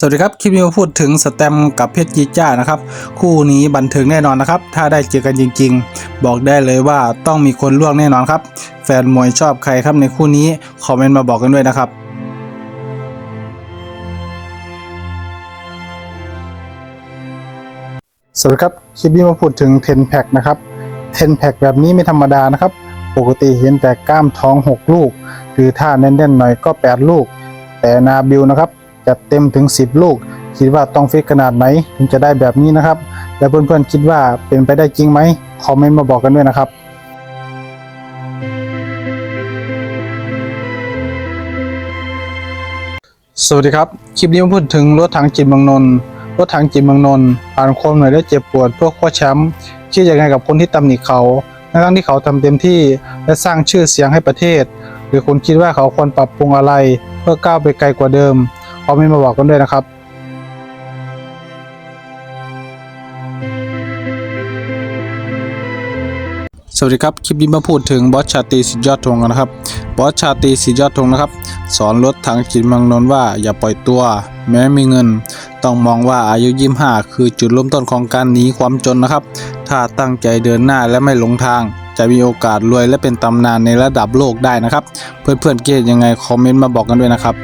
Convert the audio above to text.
สวัสดีครับ คลิปนี้มาพูดถึงสแตมกับเพชรจีจ้านะครับ คู่นี้บันเทิงแน่นอนนะครับ ถ้าได้เจอกันจริง ๆ บอกได้เลยว่าต้องมีคนล่วงแน่นอนครับ แฟนมวยชอบใครครับในคู่นี้คอมเมนต์มาบอกกันด้วยนะครับสวัสดีครับ คลิปนี้มาพูดถึง10แพ็คนะครับ10แพ็คแบบนี้ไม่ธรรมดานะครับ ปกติเห็นแต่กล้ามท้อง 6 ลูก หรือถ้าแน่นๆหน่อยก็ 8 ลูก แต่นาบิวนะครับ จัดเต็มถึง 10 ลูก คิดว่าต้องฟิกขนาดไหนถึงจะได้แบบนี้นะครับ แล้วเพื่อนๆคิดว่าเป็นไปได้จริงไหมคอมเมนต์มาบอกกันด้วยนะครับสวัสดีครับ คลิปนี้มาพูดถึงรถถังจิตเมืองนนท์รถถังจิตเมืองนนท์ผ่านความเหนื่อยและเจ็บปวดเพื่อคว้าแชมป์คิดยังไงกับคนที่ตำหนิเขาทั้งที่เขาทำเต็มที่และสร้างชื่อเสียงให้ประเทศ หรือคุณคิดว่าเขาควรปรับปรุงอะไร เพื่อก้าวไปไกลกว่าเดิม คอมเมนต์มาบอกกันด้วยนะครับสวัสดีครับ คลิปนี้มาพูดถึงบอสชาตีสิทธิยอดธงกันนะครับ บอสชาตีสิทธิยอดธงนะครับ สอนรถถังจิตมืองนนว่าอย่าปล่อยตัว แม้มีเงิน ต้องมองว่าอายุ25คือจุดเริ่มต้นของการหนีความจนนะครับ ถ้าตั้งใจเดินหน้าและไม่หลงทาง จะมีโอกาสรวยและเป็นตำนานในระดับโลกได้นะครับ เพื่อนๆเกตยังไงคอมเมนต์มาบอกกันด้วยนะครับ